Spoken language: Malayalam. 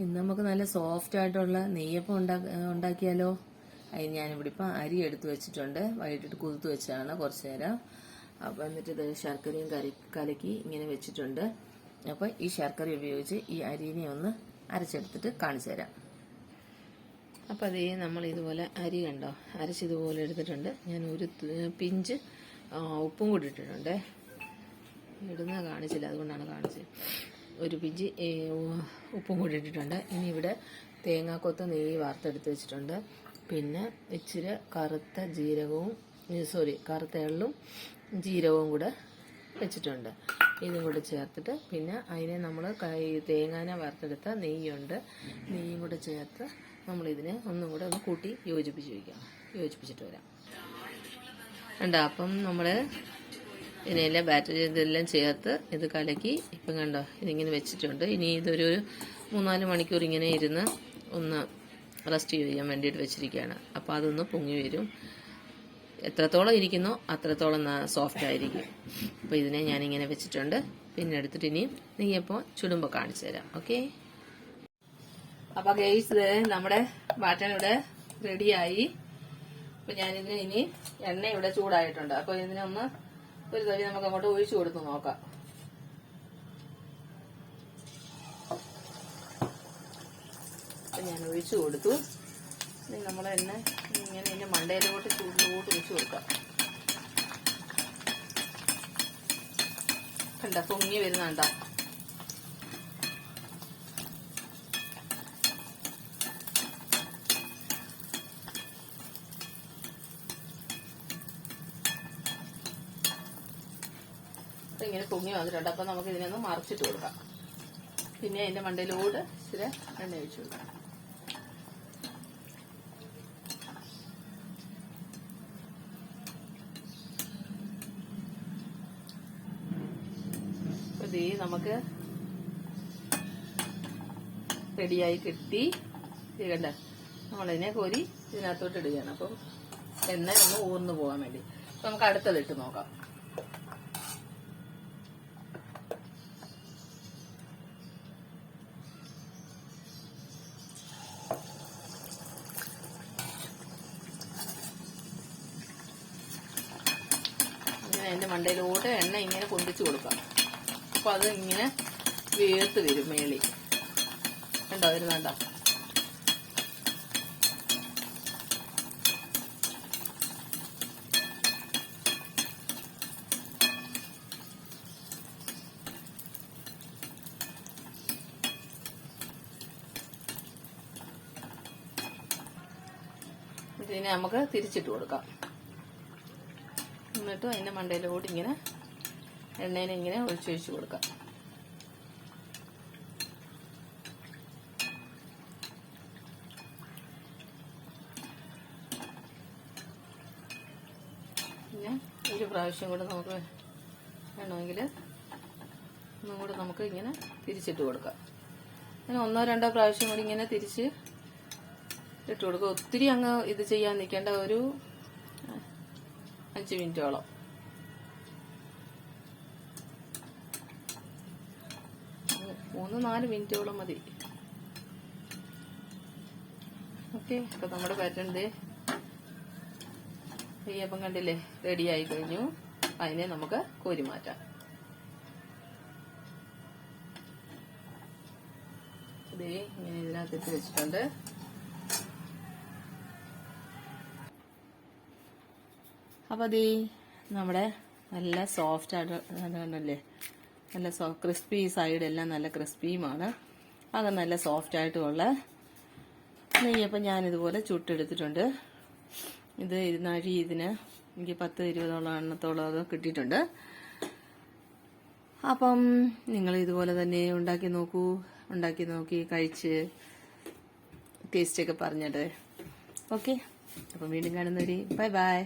ഇന്ന് നമുക്ക് നല്ല സോഫ്റ്റ് ആയിട്ടുള്ള നെയ്യപ്പം ഉണ്ടാ- ഉണ്ടാക്കിയാലോ? അതിന് ഞാനിവിടെ ഇപ്പം അരി എടുത്ത് വെച്ചിട്ടുണ്ട്. വൈകിട്ടിട്ട് കുതിർത്ത് വെച്ചതാണ് കുറച്ച് നേരം അപ്പം എന്നിട്ട് ഇത് ശർക്കരയും കരി കലക്കി ഇങ്ങനെ വെച്ചിട്ടുണ്ട്. അപ്പോൾ ഈ ശർക്കര ഉപയോഗിച്ച് ഈ അരിനെ ഒന്ന് അരച്ചെടുത്തിട്ട് കാണിച്ചു തരാം. അപ്പോൾ അതേ നമ്മൾ ഇതുപോലെ അരി കണ്ടോ? അരച്ചിതുപോലെ എടുത്തിട്ടുണ്ട്. ഞാൻ ഒരു പിഞ്ച് ഉപ്പും കൂടി ഇട്ടിട്ടുണ്ട്. ഇടുന്ന കാണിച്ചില്ല അതുകൊണ്ടാണ് കാണിച്ചത്. ഒരു പിഞ്ചി ഉപ്പും കൂടി ഇട്ടിട്ടുണ്ട്. ഇനി ഇവിടെ തേങ്ങാക്കൊത്ത് നെയ്യ് വാർത്തെടുത്ത് വെച്ചിട്ടുണ്ട്. പിന്നെ ഇച്ചിരി കറുത്ത ജീരകവും സോറി കറുത്ത എള്ളും ജീരകവും കൂടെ വെച്ചിട്ടുണ്ട്. ഇതും കൂടെ ചേർത്തിട്ട് പിന്നെ അതിനെ നമ്മൾ കൈ തേങ്ങാന വറുത്തെടുത്ത നെയ്യുണ്ട്. നെയ്യും കൂടെ ചേർത്ത് നമ്മളിതിനെ ഒന്നും കൂടെ ഒന്ന് കൂട്ടി യോജിപ്പിച്ച് വയ്ക്കാം. യോജിപ്പിച്ചിട്ട് വരാം. കണ്ടോ? അപ്പം നമ്മൾ ഇതിനെല്ലാം ബാറ്ററി ഇതെല്ലാം ചേർത്ത് ഇത് കലക്കി ഇപ്പം കണ്ടോ ഇതിങ്ങനെ വെച്ചിട്ടുണ്ട്. ഇനി ഇതൊരു മൂന്നാൽ മണിക്കൂർ ഇങ്ങനെ ഇരുന്ന് ഒന്ന് റെസ്റ്റ് ചെയ്യാൻ വേണ്ടിയിട്ട് വെച്ചിരിക്കുകയാണ്. അപ്പോൾ അതൊന്ന് പൊങ്ങി വരും. എത്രത്തോളം ഇരിക്കുന്നോ അത്രത്തോളം സോഫ്റ്റ് ആയിരിക്കും. അപ്പോൾ ഇതിനെ ഞാനിങ്ങനെ വെച്ചിട്ടുണ്ട്. പിന്നെ എടുത്തിട്ട് ഇനി നെയ്യപ്പോൾ ചുടുമ്പോൾ കാണിച്ചു തരാം. ഓക്കെ? അപ്പോൾ ഗെയ്സ് നമ്മുടെ ബാറ്റൻ ഇവിടെ റെഡിയായി അപ്പം ഞാനിതിന് ഇനി എണ്ണ ഇവിടെ ചൂടായിട്ടുണ്ട്. അപ്പോൾ ഇതിനൊന്ന് ഒരു തവി നമുക്ക് അങ്ങോട്ട് ഒഴിച്ചു കൊടുത്ത് നോക്കാം. ഞാൻ ഒഴിച്ചു കൊടുത്തു. ഇനി നമ്മൾ എന്നെ ഇങ്ങനെ ഇതിന്റെ മണ്ടയിലോട്ട് ചൂടിലോട്ട് ഒഴിച്ചു കൊടുക്കാം. കണ്ട പൊങ്ങി വരുന്നുണ്ടോ അപ്പൊ ഇങ്ങനെ പൊങ്ങി വന്നിട്ടുണ്ട്. അപ്പൊ നമുക്ക് ഇതിനൊന്ന് മറിച്ചിട്ട് കൊടുക്കാം. പിന്നെ അതിന്റെ മണ്ടയിലോട് ഇച്ചിരി എണ്ണ ഒഴിച്ച് കൊടുക്കാം. നമുക്ക് റെഡിയായി കിട്ടി. ഇത് നമ്മളതിനെ കോരി ഇതിനകത്തോട്ട് ഇടുകയാണ്. അപ്പം എണ്ണ ഒന്ന് ഊർന്നു പോകാൻ വേണ്ടി. അപ്പം നമുക്ക് അടുത്തത് ഇട്ട് നോക്കാം. അതിന്റെ മണ്ടയിലോട്ട് എണ്ണ ഇങ്ങനെ പൊന്തിച്ച് കൊടുക്കാം. അപ്പോൾ അത് ഇങ്ങനെ വേർത്ത് വരും മേളി കണ്ടോ? വരുന്നുണ്ടോ ഇതിനെ നമുക്ക് തിരിച്ചിട്ട് കൊടുക്കാം. എന്നിട്ട് അതിന്റെ മണ്ടയിലോട്ട് ഇങ്ങനെ എണ്ണേനെ ഇങ്ങനെ ഒഴിച്ചു വെച്ച് കൊടുക്കാം. പിന്നെ ഒരു പ്രാവശ്യം കൂടെ നമുക്ക് വേണമെങ്കിൽ ഒന്നും കൂടെ നമുക്ക് ഇങ്ങനെ തിരിച്ചിട്ട് കൊടുക്കാം. അങ്ങനെ ഒന്നോ രണ്ടോ പ്രാവശ്യം കൂടി ഇങ്ങനെ തിരിച്ച് ഇട്ട് കൊടുക്കുക. ഒത്തിരി അങ്ങ് ഇത് ചെയ്യാൻ നിൽക്കേണ്ട ഒരു അഞ്ച് മിനിറ്റോളം. മൂന്ന് നാല് മിനിറ്റോളം മതി. ഓക്കെ അപ്പൊ നമ്മുടെ പാറ്റേൺ നെയ്യപ്പം കണ്ടില്ലേ റെഡി ആയി കഴിഞ്ഞു. അതിനെ നമുക്ക് കോരി മാറ്റാം. ഇങ്ങനെ ഇതിനകത്തിട്ട് വെച്ചിട്ടുണ്ട്. അപ്പോൾ അതേ നമ്മുടെ നല്ല സോഫ്റ്റ് ആയിട്ട് നല്ല സോ ക്രിസ്പി സൈഡ് എല്ലാം നല്ല ക്രിസ്പിയുമാണ് അത് നല്ല സോഫ്റ്റ് ആയിട്ടുള്ള നെയ്യപ്പം ഞാനിതുപോലെ ചുട്ടെടുത്തിട്ടുണ്ട്. ഇത് ഇരുന്നാഴി ഇതിന് എനിക്ക് പത്ത് ഇരുപതോളം എണ്ണത്തോളം അത് കിട്ടിയിട്ടുണ്ട്. അപ്പം നിങ്ങൾ ഇതുപോലെ തന്നെ ഉണ്ടാക്കി നോക്കൂ. ഉണ്ടാക്കി നോക്കി കഴിച്ച് ടേസ്റ്റൊക്കെ പറഞ്ഞിട്ട് ഓക്കെ അപ്പം വീണ്ടും കാണുന്നവര് ബൈ ബൈ